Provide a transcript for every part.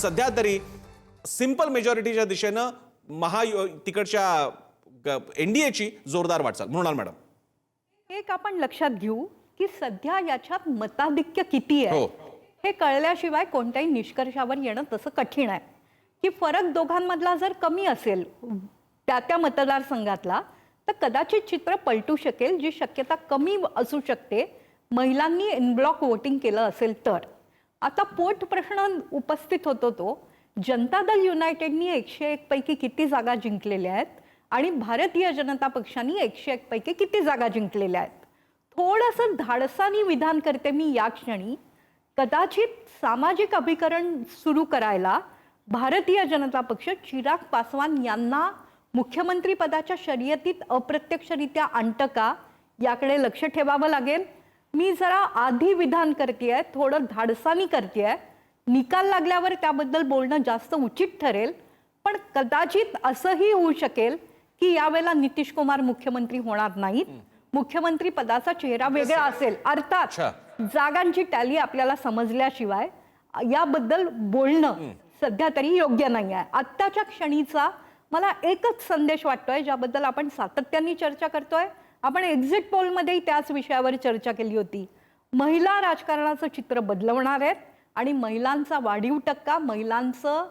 सध्या तरी सिंपल मेजॉरिटीच्या दिशेनं महा तिकडच्या एनडीएची जोरदार वाटचाल. मृणाल मॅडम. एक आपण लक्षात घेऊ की सध्या याच्यात मताधिक्य किती आहे? हो. हे कळल्याशिवाय कोणत्याही निष्कर्षावर येणं तसं कठीण आहे. की फरक दोघांमधला जर कमी असेल त्या त्या मतदारसंघातला तर कदाचित चित्र पलटू शकेल जी शक्यता कमी असू शकते महिलांनी इनब्लॉक वोटिंग केलं असेल तर. आता पोट प्रश्न उपस्थित होतो तो. जनता दल युनायटेडनी एकशे एक पैकी किती जागा जिंकलेल्या आहेत? आणि भारतीय जनता पक्षाने एकशे एक पैकी किती जागा जिंकलेल्या आहेत? थोडंसं धाडसानी विधान करते मी या क्षणी. कदाचित सामाजिक अभिकरण सुरू करायला भारतीय जनता पक्ष चिराग पासवान यांना मुख्यमंत्री पदाच्या शर्यतीत अप्रत्यक्षरित्या आणतं का? याकडे लक्ष ठेवावं लागेल. मी जरा आधी विधान करतेय थोडं धाडसानी करतेय. निकाल लागल्यावर त्याबद्दल बोलणं जास्त उचित ठरेल पण कदाचित असंही होऊ शकेल की यावेळेला नितीश कुमार मुख्यमंत्री होणार नाहीत. मुख्यमंत्री पदाचा चेहरा वेगळा असेल. अर्थात. जागांची टॅली आपल्याला समजल्याशिवाय याबद्दल बोलणं सध्या तरी योग्य नाही आहे आत्ताच्या क्षणीचा मला एकच संदेश वाटतोय ज्याबद्दल आपण सातत्याने चर्चा करतोय. आपण एक्झिट पोलमध्येही त्याच विषयावर चर्चा केली होती. महिला राजकारणाचं चित्र बदलवणार आहेत आणि महिलांचा वाढीव टक्का महिलांचं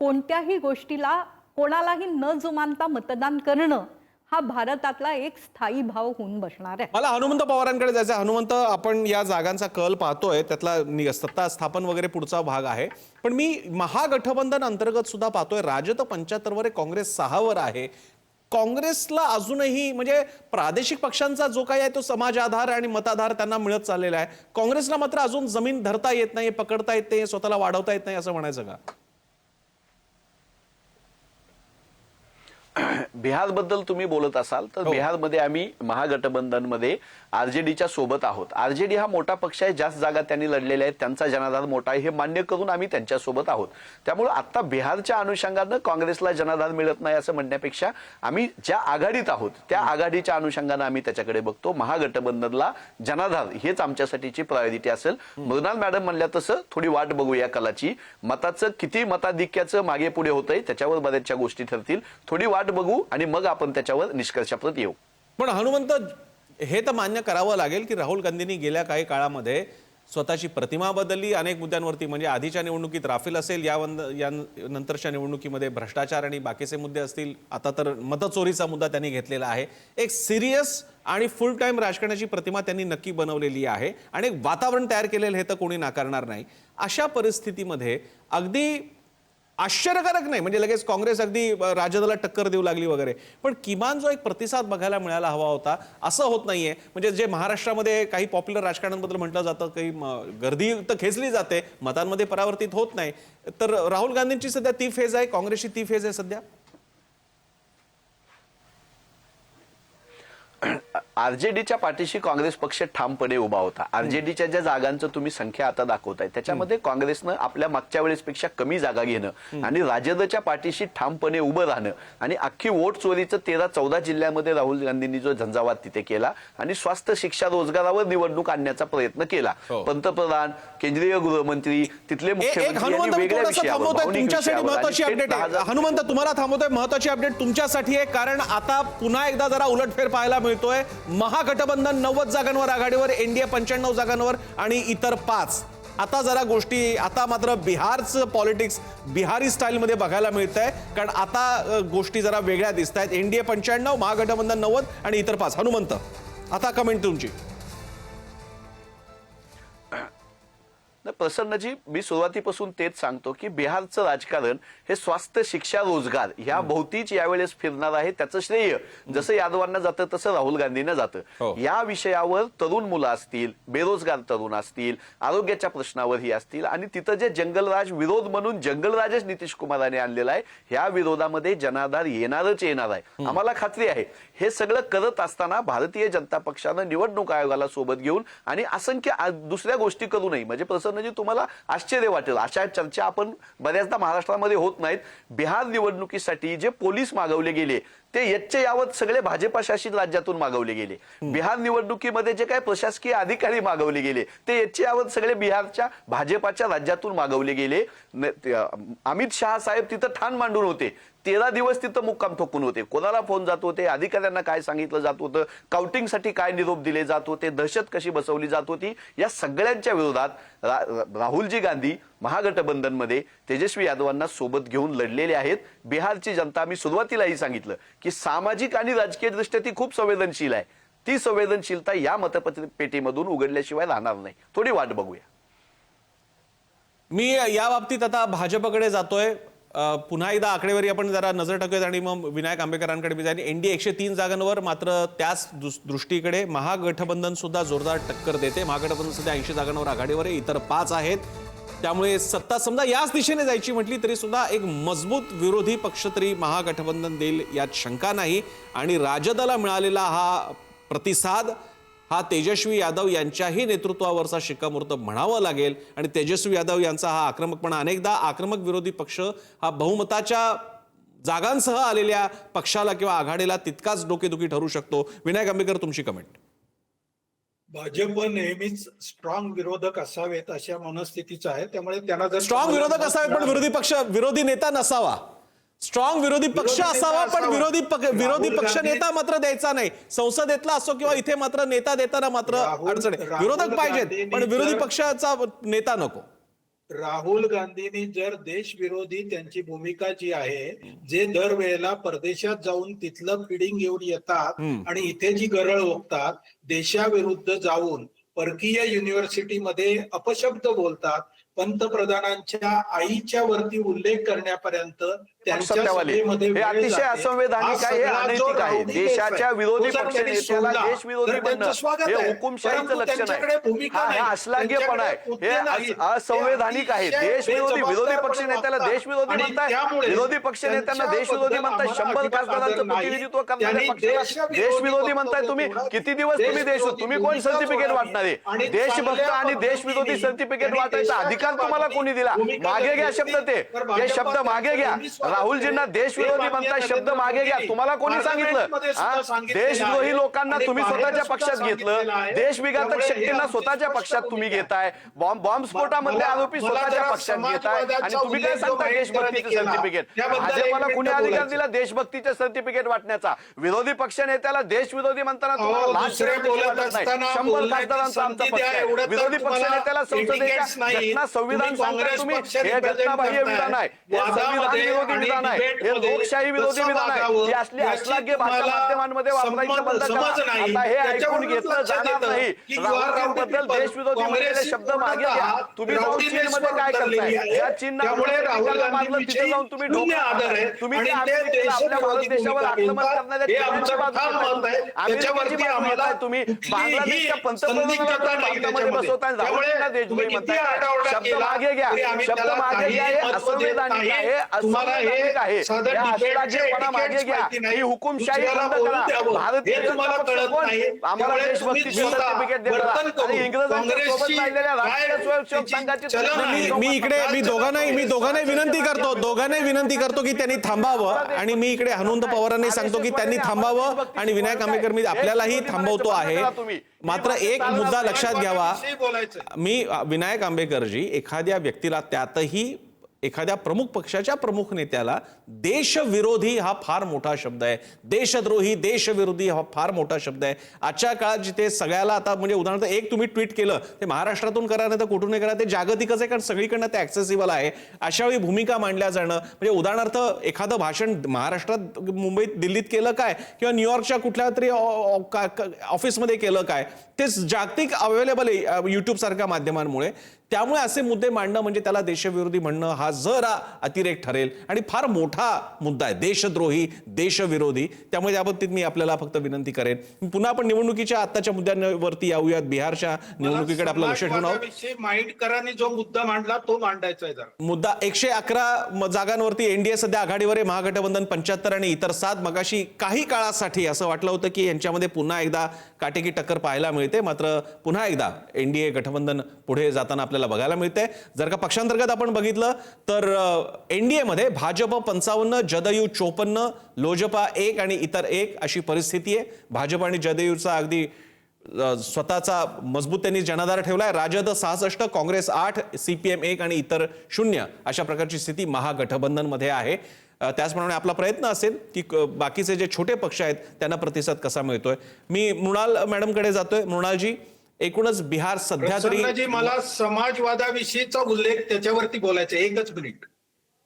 कोणत्याही गोष्टीला कोणालाही न जुमानता मतदान करणं हा भारतातला एक स्थायी भाव होऊन बसणार आहे. मला हनुमंत पवारांकडे जायचं आहे. हनुमंत आपण या जागांचा कल पाहतोय. त्यातला सत्ता स्थापन वगैरे पुढचा भाग आहे. पण मी महागठबंधन अंतर्गत सुद्धा पाहतोय. राजद पंच्याहत्तरवर आहे काँग्रेस सहावर आहे. काँग्रेसला अजूनही म्हणजे प्रादेशिक पक्षांचा जो काही आहे तो समाज आधार आणि मताधार त्यांना मिळत चाललेला आहे. काँग्रेसला मात्र अजून जमीन धरता येत नाही पकडता येत नाही स्वतःला वाढवता येत नाही असं म्हणायचं का? बिहारबद्दल तुम्ही बोलत असाल तर हो. बिहारमध्ये आम्ही महागठबंधनमध्ये आरजेडीच्या सोबत आहोत. आरजेडी हा मोठा पक्ष आहे जास्त जागा त्यांनी लढलेल्या आहेत त्यांचा जनाधार मोठा आहे हे मान्य करून आम्ही त्यांच्यासोबत आहोत. त्यामुळे आता बिहारच्या अनुषंगानं काँग्रेसला जनाधार मिळत नाही असं म्हणण्यापेक्षा आम्ही ज्या आघाडीत आहोत त्या आघाडीच्या अनुषंगानं आम्ही त्याच्याकडे बघतो. महागठबंधनला जनाधार हेच आमच्यासाठीची प्रायोरिटी असेल. मृणाल मॅडम म्हणल्या तसं थोडी वाट बघूया कलाची. मताचं किती मताधिक्याचं मागे पुढे होतंय त्याच्यावर बऱ्याचशा गोष्टी ठरतील. थोडी वाट बघू आणि मग आपण त्याच्यावर निष्कर्षाप्रत येऊ. पण हनुमंत हे तर मान्य करावं लागेल की राहुल गांधींनी गेल्या काही काळामध्ये स्वतःची प्रतिमा बदलली. अनेक मुद्द्यांवरती म्हणजे आधीच्या निवडणुकीत राफेल असेल या या नंतरच्या निवडणुकीमध्ये भ्रष्टाचार आणि बाकीचे मुद्दे असतील. आता तर मतचोरीचा मुद्दा त्यांनी घेतलेला आहे. एक सिरियस आणि फुल टाईम राजकारणाची प्रतिमा त्यांनी नक्की बनवलेली आहे. आणि एक वातावरण तयार केलेलं हे तर कोणी नाकारणार नाही. अशा परिस्थितीमध्ये अगदी आश्चर्यकारक नाही. म्हणजे लगेच काँग्रेस अगदी राजदाला राजदला टक्कर देऊ लागली वगैरे. पण किमान जो एक प्रतिसाद बघायला मिळायला हवा होता असं होत नाहीये. म्हणजे जे महाराष्ट्रामध्ये काही पॉप्युलर राजकारणाबद्दल म्हटलं जातं काही म, गर्दी तर खेचली जाते मतांमध्ये परावर्तित होत नाही. तर राहुल गांधींची सध्या ती फेज आहे काँग्रेसची ती फेज आहे सध्या? आरजेडीच्या पाठीशी काँग्रेस पक्ष ठामपणे उभा होता. आरजेडीच्या ज्या जागांचं तुम्ही संख्या आता दाखवताय त्याच्यामध्ये काँग्रेसनं आपल्या मागच्या वेळेसपेक्षा कमी जागा घेणं आणि राजदच्या पाठीशी ठामपणे उभं राहणं आणि अख्खी वोट चोरीचं तेरा चौदा जिल्ह्यामध्ये राहुल गांधींनी जो झंझावात तिथे केला आणि स्वास्थ्य शिक्षा रोजगारावर निवडणूक आणण्याचा प्रयत्न केला. हो. पंतप्रधान केंद्रीय गृहमंत्री तिथले हनुमंत तुम्हाला थांबवतोय? महत्वाची अपडेट तुमच्यासाठी आहे कारण आता पुन्हा एकदा जरा उलटफेर पाहायला मिळतोय. महागठबंधन नव्वद जागांवर आघाडीवर एनडीए पंच्याण्णव जागांवर आणि इतर पाच. आता जरा गोष्टी आता मात्र बिहारचं पॉलिटिक्स बिहारी स्टाईलमध्ये बघायला मिळत आहे कारण आता गोष्टी जरा वेगळ्या दिसत आहेत एनडीए पंच्याण्णव महागठबंधन नव्वद आणि इतर पाच. हनुमंत आता कमेंट तुमची. प्रसन्नजी मी सुरुवातीपासून तेच सांगतो की बिहारचं राजकारण हे स्वास्थ्य शिक्षा रोजगार ह्या भोवतीच यावेळेस फिरणार आहे. त्याचं श्रेय जसं यादवांना जातं तसं राहुल गांधींना हो. जातं या विषयावर तरुण मुलं असतील बेरोजगार तरुण असतील आरोग्याच्या प्रश्नावरही असतील आणि तिथं जे जंगलराज विरोध म्हणून जंगलराजच नितीश कुमारांनी आणलेला आहे ह्या विरोधामध्ये जनाधार येणारच येणार आहे. आम्हाला खात्री आहे. हे सगळं करत असताना भारतीय जनता पक्षानं निवडणूक आयोगाला सोबत घेऊन आणि असंख्य दुसऱ्या गोष्टी करू नये. म्हणजे प्रसन्नजी तुम्हाला आश्चर्य वाटेल अशा चर्चा आपण बऱ्याचदा महाराष्ट्रामध्ये होत नाहीत. बिहार निवडणुकीसाठी जे पोलीस मागवले गेले ते यच्चे यावत सगळे भाजपा शासित राज्यातून मागवले गेले. बिहार निवडणुकीमध्ये जे काही प्रशासकीय अधिकारी मागवले गेले ते यच्चे यावत सगळे बिहारच्या भाजपाच्या राज्यातून मागवले गेले. अमित शहा साहेब तिथं ठाण मांडून होते. तेरा दिवस तिथं मुक्काम ठोकून होते. कोणाला फोन जात होते? अधिकाऱ्यांना काय सांगितलं जात होतं? काउंटिंगसाठी काय निरोप दिले जात होते? दहशत कशी बसवली जात होती? या सगळ्यांच्या विरोधात रा- राहुलजी गांधी महागठबंधनमध्ये तेजस्वी यादवांना सोबत घेऊन लढलेले आहेत. बिहारची जनता मी सुरुवातीलाही सांगितलं की सामाजिक आणि राजकीय दृष्ट्या ती खूप संवेदनशील आहे. ती संवेदनशीलता या मतपेटीमधून उघडल्याशिवाय राहणार नाही. थोडी वाट बघूया. मी या बाबतीत आता भाजपकडे जातोय. पुन्हा एकदा आकडेवारी आपण जरा नजर टाकूयात आणि मग विनायक आंबेकरांकडे मी जाईन एनडीए एकशे तीन जागांवर मात्र त्याच दृष्टीकडे महागठबंधन सुद्धा जोरदार टक्कर देते. महागठबंधन सध्या ऐंशी जागांवर आघाडीवर आहे इतर पाच आहेत. त्यामुळे सत्ता समजा याच दिशेने जायची म्हटली तरी सुद्धा एक मजबूत विरोधी पक्ष तरी महागठबंधन देईल यात शंका नाही. आणि राजदला मिळालेला हा प्रतिसाद हा तेजस्वी यादव यांच्याही नेतृत्वावरचा शिक्कामोर्तब म्हणावं लागेल. आणि तेजस्वी यादव यांचा हा आक्रमकपणा अनेकदा आक्रमक विरोधी पक्ष हा बहुमताच्या जागांसह आलेल्या पक्षाला किंवा आघाडीला तितकाच डोकेदुखी ठरू शकतो. विनायक आंबेकर तुमची कमेंट भाजप नेहमीच स्ट्रॉंग विरोधक असावेत अशा मनस्थितीचं आहे. त्यामुळे त्यांना जर स्ट्रॉंग विरोधक असावे पण विरोधी पक्ष विरोधी नेता नसावा. स्ट्रॉंग विरोधी पक्ष असावा पण. विरोधी पक्ष विरोधी पक्ष नेता मात्र द्यायचा नाही. संसदेतला असो किंवा इथे मात्र नेता देताना मात्र अडचण विरोधक पाहिजेत पण विरोधी पक्षाचा नेता नको. राहुल गांधींनी जर देशविरोधी त्यांची भूमिका जी आहे जे दरवेळेला परदेशात जाऊन तिथलं फिडिंग घेऊन येतात आणि इथे जी गरळ ओकतात देशाविरुद्ध जाऊन परकीय युनिव्हर्सिटीमध्ये अपशब्द बोलतात पंतप्रधानांच्या आईच्या वरती उल्लेख करण्यापर्यंत हे अतिशय. असंवैधानिक आहे अनैतिक आहे. देशाच्या विरोधी तो जर पक्ष त्यांनी नेत्याला सोडला, देशविरोधी म्हणणं हे. हुकुमशाहीचं लक्षण आहे. हा हे. अश्लाघ्यपणा आहे. हे असंवैधानिक आहे. देशविरोधी विरोधी पक्ष नेत्याला. देशविरोधी म्हणताय. विरोधी पक्ष नेत्यांना त्यांच्याबद्दल देशविरोधी म्हणताय. शंभर खासदारांचं. प्रतिनिधित्व करणाऱ्या पक्षाला देशविरोधी म्हणताय तुम्ही. किती दिवस तुम्ही देश तुम्ही कोण सर्टिफिकेट. वाटणार? देशभक्त आणि देशविरोधी सर्टिफिकेट वाटायचा अधिकार तुम्हाला कोणी दिला? मागे घ्या शब्द ते. शब्द मागे घ्या राहुलजींना. देशविरोधी म्हणताय मान्य शब्द मागे घ्या तुम्हाला कोणी सांगितलं देशद्रोही. लोकांना तुम्ही स्वतःच्या पक्षात घेतलं. देशविघातक शक्तींना स्वतःच्या पक्षात तुम्ही. घेताय बॉम्ब बॉम्बस्फोटामधले आरोपी स्वतःच्या पक्षात घेताय आणि तुम्ही काय सांगता देशभक्तीचं सर्टिफिकेट भाजपला कुणी अधिकार. दिला देशभक्तीचं सर्टिफिकेट वाटण्याचा विरोधी पक्ष नेत्याला देशविरोधी म्हणताना शंभर खासदारांचा आमचा पक्ष आहे विरोधी पक्ष नेत्याला संसदेच्या. घटना संविधान काँग्रेस तुम्ही हे घटनाबाह्य. विधान आहे संविधान विरोधी विधान आहे हे लोकशाही विरोधी विधान आहे ही असली अश्लाघ्य भाषा माध्यमांमध्ये वापरायचं बंद करा. आता हे ऐकून घेतलं जाणार नाही rowdy देशविरोधी. म्हणलेले शब्द मागे घ्या तुम्ही जाऊन चीनमध्ये काय करताय. या राहुल अमेरिकेला मारलं तिथे जाऊन तुम्ही. तुम्ही आपल्या भारत देशावर आक्रमण हे घेताय तुम्ही बांगलादेशच्या त्याच्यामध्ये. बसवताय देशद्रोही म्हणताय शब्द मागे घ्या शब्द मागे घ्या हे असंवैधानिक. आहे आहे. या मागे घ्या. ही हुकुमशाही बंद करा. भारतीय. आम्हाला सर्टिफिकेट देतात आणि इंग्रजांच्या सोबत राहिलेल्या राष्ट्रीय स्वयंसेवक संघाची. मी इकडे मी दोघांनाही मी दोघांनाही विनंती करतो दोघांनाही विनंती करतो की त्यांनी थांबावं आणि मी इकडे हनुमंत पवारांनी सांगतो की त्यांनी थांबावं आणि विनायक आंबेडकर मी आपल्यालाही थांबवतो आहे. मात्र एक मुद्दा लक्षात घ्यावा. मी विनायक आंबेकरजी एखाद्या व्यक्तीला त्यातही एखाद्या प्रमुख पक्षाच्या प्रमुख नेत्याला देशविरोधी हा फार मोठा शब्द आहे. देशद्रोही देशविरोधी हा फार मोठा शब्द आहे. आजच्या काळात जिथे सगळ्याला आता म्हणजे उदाहरणार्थ एक तुम्ही ट्विट केलं ते महाराष्ट्रातून करा नाही तर कुठूनही करा ते जागतिकच आहे कारण सगळीकडनं ते ॲक्सेसिबल आहे. अशा वेळी भूमिका मांडल्या जाणं म्हणजे उदाहरणार्थ एखादं भाषण महाराष्ट्रात मुंबईत दिल्लीत केलं काय? किंवा न्यूयॉर्कच्या कुठल्या तरी ऑफिसमध्ये केलं काय? ते जागतिक अवेलेबल आहे यूट्यूबसारख्या माध्यमांमुळे. त्यामुळे असे मुद्दे मांडणं म्हणजे त्याला देशविरोधी म्हणणं हा जरा अतिरेक ठरेल. आणि फार मोठा मुद्दा आहे. देशद्रोही देशविरोधी. त्यामुळे याबाबतीत मी आपल्याला फक्त विनंती करेन. पुन्हा आपण निवडणुकीच्या आत्ताच्या मुद्द्यांवरती येऊयात. बिहारच्या निवडणुकीकडे आपलं लक्ष ठेवून आहोत. जो मुद्दा मांडला तो मांडायचा आहे मुद्दा एकशे अकरा जागांवरती एनडीए सध्या आघाडीवर आहे. महागठबंधन पंच्याहत्तर आणि इतर सात. मगाशी काही काळासाठी असं वाटलं होतं की यांच्यामध्ये पुन्हा एकदा काटेकी टक्कर पाहायला मिळते. मात्र पुन्हा एकदा एनडीए गठबंधन पुढे जाताना आपल्याला आपल्याला बघायला मिळते जर का पक्षांतर्गत आपण बघितलं तर एनडीएमध्ये भाजप पंचावन्न जदयू चोपन्न लोजपा एक आणि इतर एक अशी परिस्थिती आहे. भाजप आणि जदयूचा अगदी स्वतःचा मजबूत त्यांनी जनाधार ठेवलाय. राजद सहासष्ट काँग्रेस आठ सीपीएम एक आणि इतर शून्य अशा प्रकारची स्थिती महागठबंधनमध्ये आहे. त्याचप्रमाणे आपला प्रयत्न असेल की बाकीचे जे छोटे पक्ष आहेत त्यांना प्रतिसाद कसा मिळतोय? मी मृणाल मॅडमकडे जातोय. मृणालजी एकूणच बिहार सध्या तरी मला समाजवादाविषयीचा उल्लेख त्याच्यावरती बोलायचा आहे. एकच मिनिट.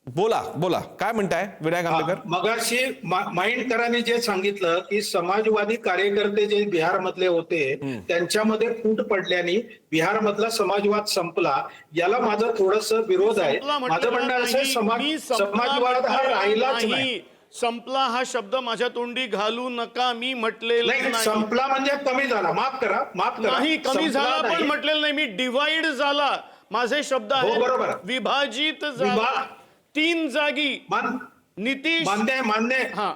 बोला बोला. काय म्हणताय विनायक आंबेडकर मगाशी माइंडकरांनी जे सांगितलं की समाजवादी कार्यकर्ते जे बिहार मधले होते त्यांच्यामध्ये फूट पडल्याने बिहार मधला समाजवाद संपला याला माझा थोडस विरोध आहे. माझं म्हणणं असं समाजवाद हा राहिलाच नाही. संपला हा शब्द माझ्या तोंडी घालू नका मी म्हटलेलं नाही संपला म्हणजे कमी झाला. माफ करा माफ करा. नाही कमी संपला झाला पण नाही. म्हटलेलं नाही. मी डिवाइड झाला. माझे शब्द हो, बरोबर. आहेत विभाजित झाला. विभा- तीन जागी. मान- नितीश मान्य आहे मान्य आहे. हा.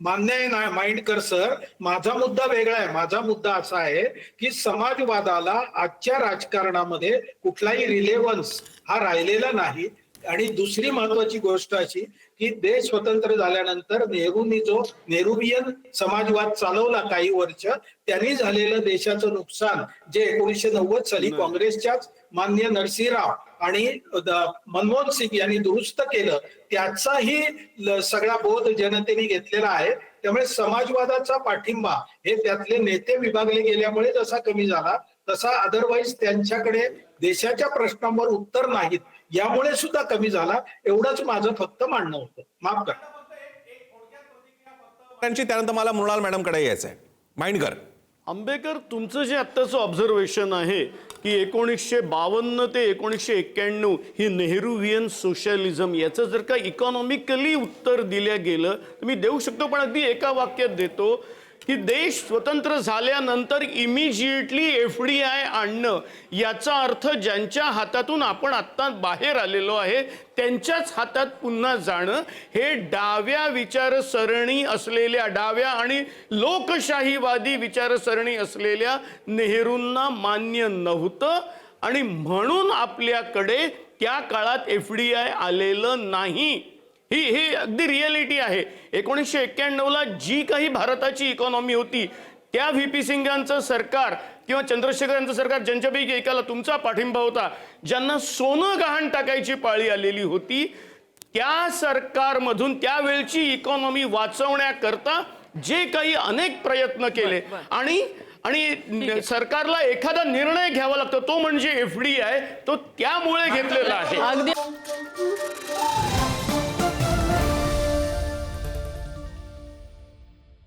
मान्य आहे ना माइंडकर सर. माझा मुद्दा वेगळा आहे. माझा मुद्दा असा आहे की समाजवादाला आजच्या राजकारणामध्ये कुठलाही रिलेव्हन्स हा राहिलेला नाही. आणि दुसरी महत्वाची गोष्ट अशी की देश स्वतंत्र झाल्यानंतर नेहरूंनी जो नेहरूबियन समाजवाद चालवला काही वर्ष त्यांनी झालेलं देशाचं नुकसान जे एकोणीसशे नव्वद साली काँग्रेसच्याच मान्य नरसिंहराव आणि मनमोहन सिंग यांनी दुरुस्त केलं त्याचाही सगळा बोध जनतेने घेतलेला आहे. त्यामुळे समाजवादाचा पाठिंबा हे त्यातले नेते विभागले गेल्यामुळे जसा कमी झाला. तसा अदरवाईज त्यांच्याकडे देशाच्या प्रश्नांवर उत्तर नाहीत. यामुळे सुद्धा कमी झाला. एवढंच माझं फक्त म्हणणं होतं. माफ करा. त्यांची त्यानंतर मला मृणाल मॅडमकडे यायचंय. माइंडकर आंबेकर तुमचं जे आत्ताचं ऑब्झर्वेशन आहे की एकोणीसशे बावन्न ते एकोणीसशे एक्क्याण्णव ही नेहरूवियन सोशलिझम याचं जर का इकॉनॉमिकली उत्तर दिलं गेलं तर मी देऊ शकतो पण अगदी एका वाक्यात देतो की देश स्वतंत्र झाल्यानंतर इमिजिएटली एफ डी आय आणणं याचा अर्थ ज्यांच्या हातातून आपण आत्ता बाहेर आलेलो आहे त्यांच्याच हातात पुन्हा जाणं हे डाव्या विचारसरणी असलेल्या डाव्या आणि लोकशाहीवादी विचारसरणी असलेल्या नेहरूंना मान्य नव्हतं आणि म्हणून आपल्याकडे त्या काळात एफ डी आय आलेलं नाही. ही ही अगदी रियालिटी आहे. एकोणीसशे एक्क्याण्णवला जी काही भारताची इकॉनॉमी होती त्या व्ही पी सिंगांचं सरकार किंवा चंद्रशेखर यांचं सरकार ज्यांच्यापैकी एकाला तुमचा पाठिंबा होता ज्यांना सोनं गहाण टाकायची पाळी आलेली होती त्या सरकारमधून त्यावेळची इकॉनॉमी वाचवण्याकरता जे काही अनेक प्रयत्न केले. आणि आणि सरकारला एखादा निर्णय घ्यावा लागतो तो म्हणजे एफ डी आय तो त्यामुळे घेतलेला आहे. अगदी